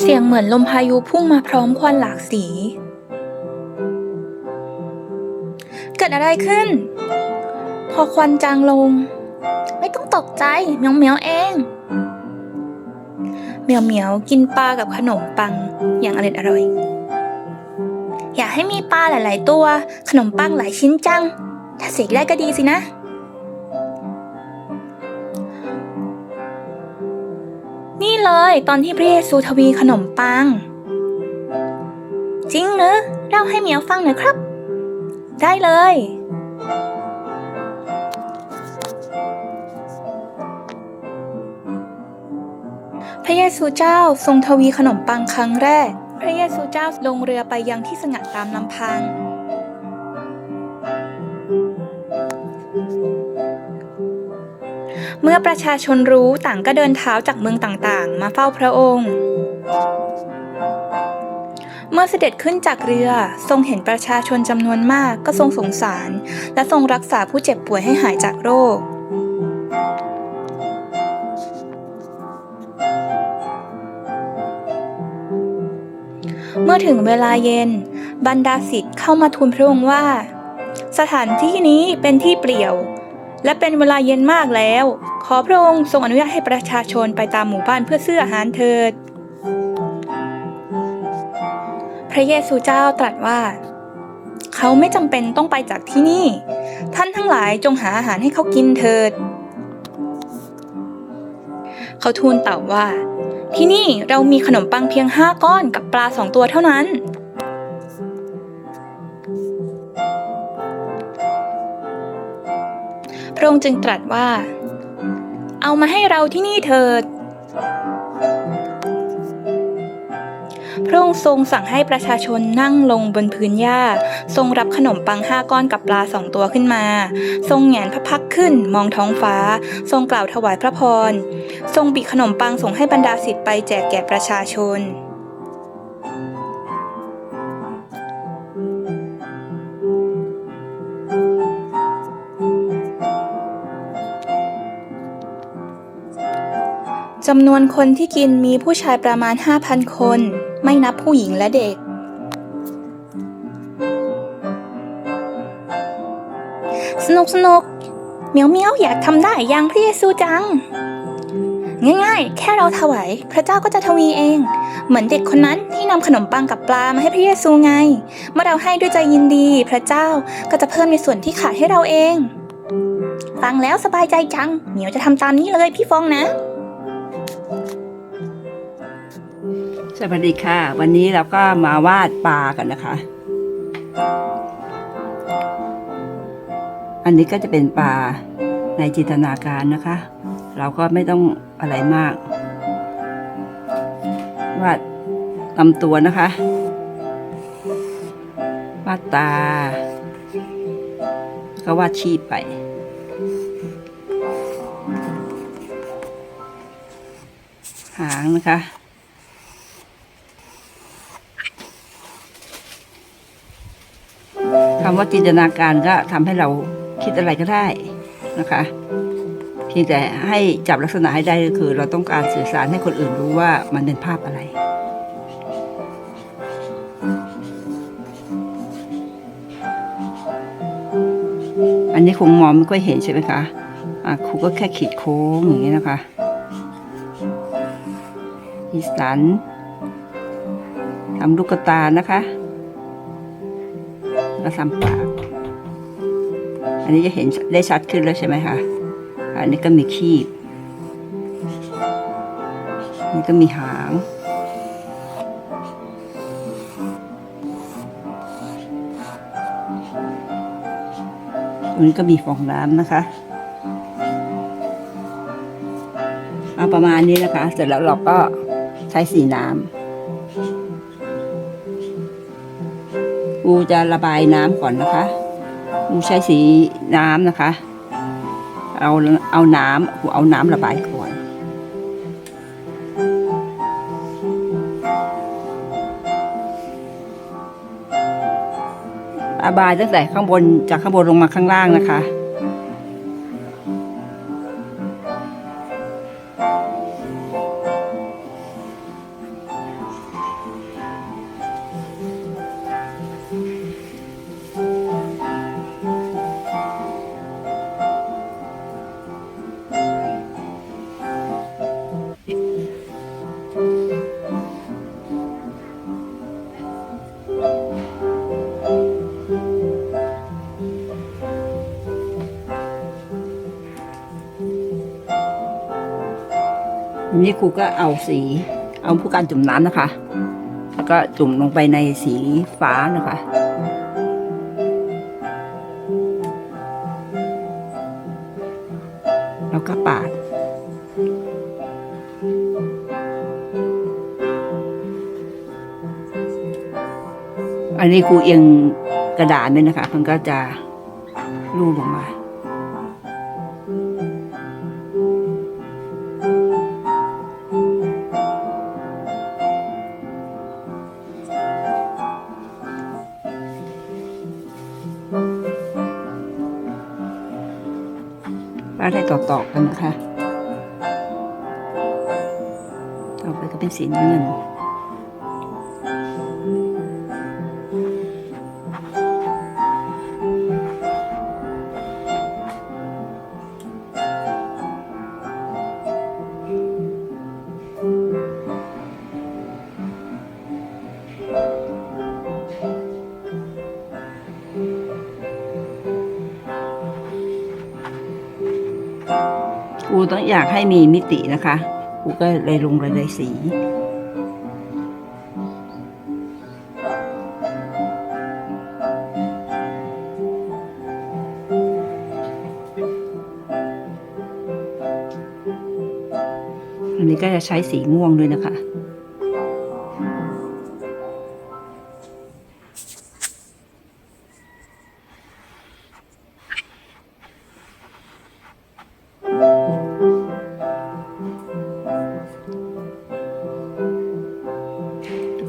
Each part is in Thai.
เสียงเหมือนลมพายุพุ่งมาพร้อมควันหลากสี เกิดอะไรขึ้น พอควันจางลง ไม่ต้องตกใจเหมียวเหมียวเองเหมียวเหมียวกินปลากับขนมปังอย่างอร่อยอร่อย อยากให้มีปลาหลาย ๆ ตัว ขนมปังหลายชิ้นจัง ถ้าเสกได้ก็ดีสินะ เลยตอนที่พระเยซูทวีขนมปัง จริงเหรอเล่าให้เหมียวฟังหน่อยครับ ได้เลย พระเยซูเจ้าทรงทวีขนมปังครั้งแรก พระเยซูเจ้าลงเรือไปยังที่สงัดตามลำพัง อประชาชนรู้ต่างก็เดินเท้าจากเมืองต่างๆ มาเฝ้าพระองค์ เมื่อเสด็จขึ้นจากเรือทรงเห็นประชาชนจำนวนมากก็ทรงสงสาร และทรงรักษาผู้เจ็บป่วยให้หายจากโรคเมื่อถึงเวลาเย็น บรรดาศิษย์เข้ามาทูลพระองค์ว่า สถานที่นี้เป็นที่เปลี่ยว และเป็นเวลาเย็นมากแล้ว ขอพระองค์ทรงอนุญาตให้ประชาชนไปตามหมู่บ้านเพื่อซื้ออาหารเถิด พระเยซูเจ้าตรัสว่า เขาไม่จำเป็นต้องไปจากที่นี่ ท่านทั้งหลายจงหาอาหารให้เขากินเถิด เขาทูลตอบว่า ที่นี่เรามีขนมปังเพียงห้าก้อนกับปลาสองตัวเท่านั้น ระองค์จึงตรัสว่า เอามาให้เราที่นี่เถิด พระองค์ทรงสั่งให้ประชาชนนั่งลงบนพื้นหญ้า ทรงรับขนมปังห้าก้อนกับปลาสองตัวขึ้นมา ทรงแหงนพระพักขึ้นมองท้องฟ้า ทรงกล่าวถวายพระพร ทรงบิดขนมปังส่งให้บรรดาศิษย์ไปแจกแก่ประชาชน จำนวนคนที่กินมีผู้ชายประมาณ 5,000 คน ไม่นับผู้หญิงและเด็ก สนุกสนุกเหมียวเมียวอยากทำได้อย่างพระเยซูจัง ง่ายๆ แค่เราถวายพระเจ้าก็จะทวีเอง เหมือนเด็กคนนั้นที่นำขนมปังกับปลามาให้พระเยซูไง เมื่อเราให้ด้วยใจยินดี พระเจ้าก็จะเพิ่มในส่วนที่ขาดให้เราเอง ฟังแล้วสบายใจจังเหมียวจะทำตามนี้เลยพี่ฟองนะ สวัสดีค่ะ วันนี้เราก็มาวาดปลากันนะคะ อันนี้ก็จะเป็นปลาในจินตนาการนะคะ เราก็ไม่ต้องอะไรมาก วาดลำตัวนะคะ วาดตา ก็วาดชีพไปหางนะคะ คำว่าจินตนาการก็ทำให้เราคิดอะไรก็ได้นะคะเพียงแต่ให้จับลักษณะให้ได้ก็คือ เราต้องการสื่อสารให้คนอื่นรู้ว่ามันเป็นภาพอะไรอันนี้คงมองไม่ค่อยเห็นใช่ไหมคะอะครูก็แค่ขีดโค้งอย่างนี้นะคะอีสันทำลูกตานะคะ แล้ำปากอันนี้จะเห็นได้ชัดขึ้นแล้วใช่ไหมคะ อันนี้ก็มีคีบอันนี่ก็มีหาง อันนี้ก็มีฟองน้ำนะคะ เอาประมาณนี้นะคะ เสร็จแล้วเราก็ใช้สีน้ำ กูจะระบายน้ำก่อนนะคะกูใช้สีน้ำนะคะ เอาเอาน้ำกูเอาน้ำระบายก่อนระบายตั้งแต่ข้างบนจากข้างบนลงมาข้างล่างนะคะ นี้ครูก็เอาสี เอาผู้การจุ่มน้ำนะคะ แล้วก็จุ่มลงไปในสีฟ้านะคะแล้วก็ปาดอันนี้ครูเอียงกระดาษเนี่ยนะคะ มันก็จะรูลงมา วาดให้ต่อๆกันนะคะ ต่อไปก็เป็นสีน้ำเงิน อยากให้มีมิตินะคะครูก็เลยลงรายละสีอันนี้ก็จะใช้สีม่วงด้วยนะคะ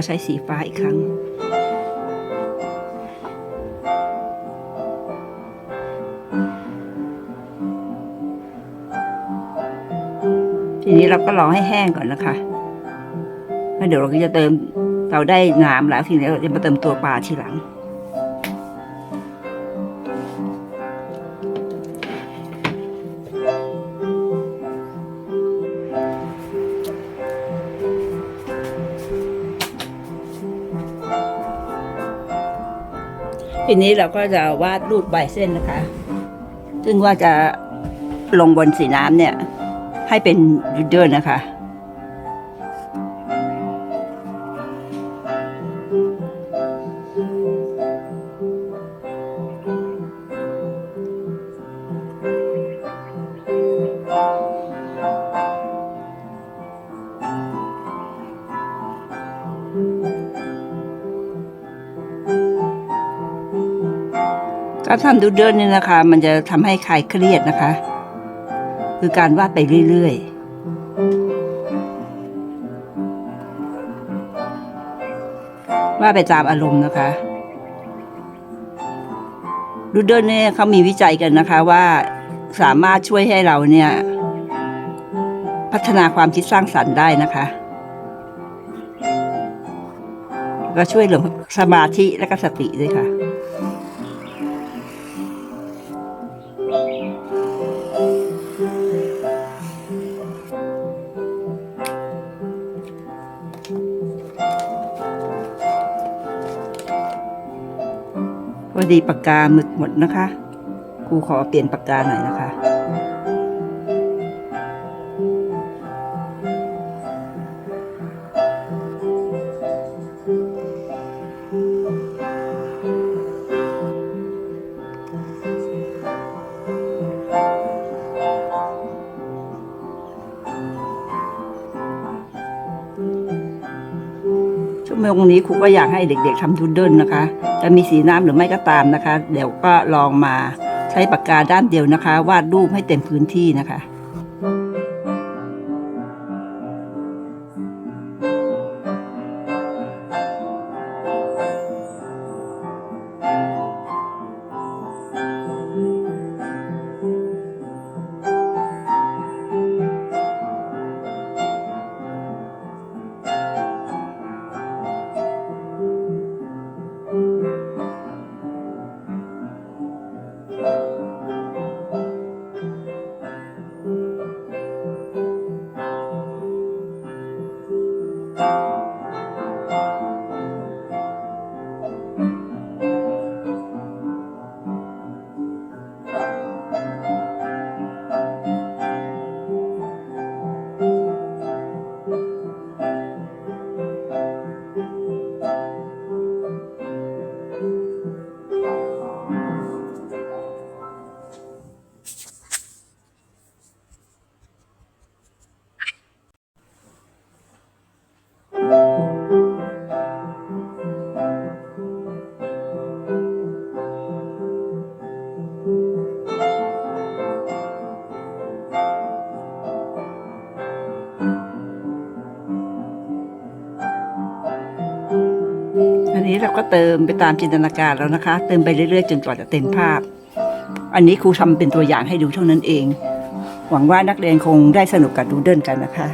ก็ใช้สีฟ้าอีกครั้ง ทีนี้เราก็รอให้แห้งก่อนนะคะแล้วเดี๋ยวเราก็จะเติมเราได้น้ำแล้วทีนี้เราจะมาเติมตัวปลาทีหลัง ทีนี้เราก็จะวาดรูปใบเส้นนะคะ ซึ่งว่าจะลงบนสีน้ำเนี่ย ให้เป็นยูเดอร์นะคะ การทำดูเดิลเนี่นะคะ มันจะทำให้คลายเครียดนะคะ คือการวาดไปเรื่อยๆวาดไปตามอารมณ์นะคะดูเดิลเนี่ยเขามีวิจัยกันนะคะว่าสามารถช่วยให้เราเนี่ย พัฒนาความคิดสร้างสรรค์ได้นะคะ ก็ช่วยเรื่องสมาธิและก็สติด้วยค่ะ พอดีปากกาหมึกหมดนะคะ ครูขอเปลี่ยนปากกาหน่อยนะคะ ชั่วงนี้ครูก็อยากให้เด็กๆทำดูดเดิลนะคะ จะมีสีน้ำหรือไม่ก็ตามนะคะ เดี๋ยวก็ลองมาใช้ปากกาด้านเดียวนะคะ วาดรูปให้เต็มพื้นที่นะคะ เติมไปตามจินตนาการแล้วนะคะ เติมไปเรื่อยๆ จนกว่าจะเต็มภาพ อันนี้ครูทำเป็นตัวอย่างให้ดูเท่านั้นเอง หวังว่านักเรียนคงได้สนุกกับดูเดิลกันนะคะ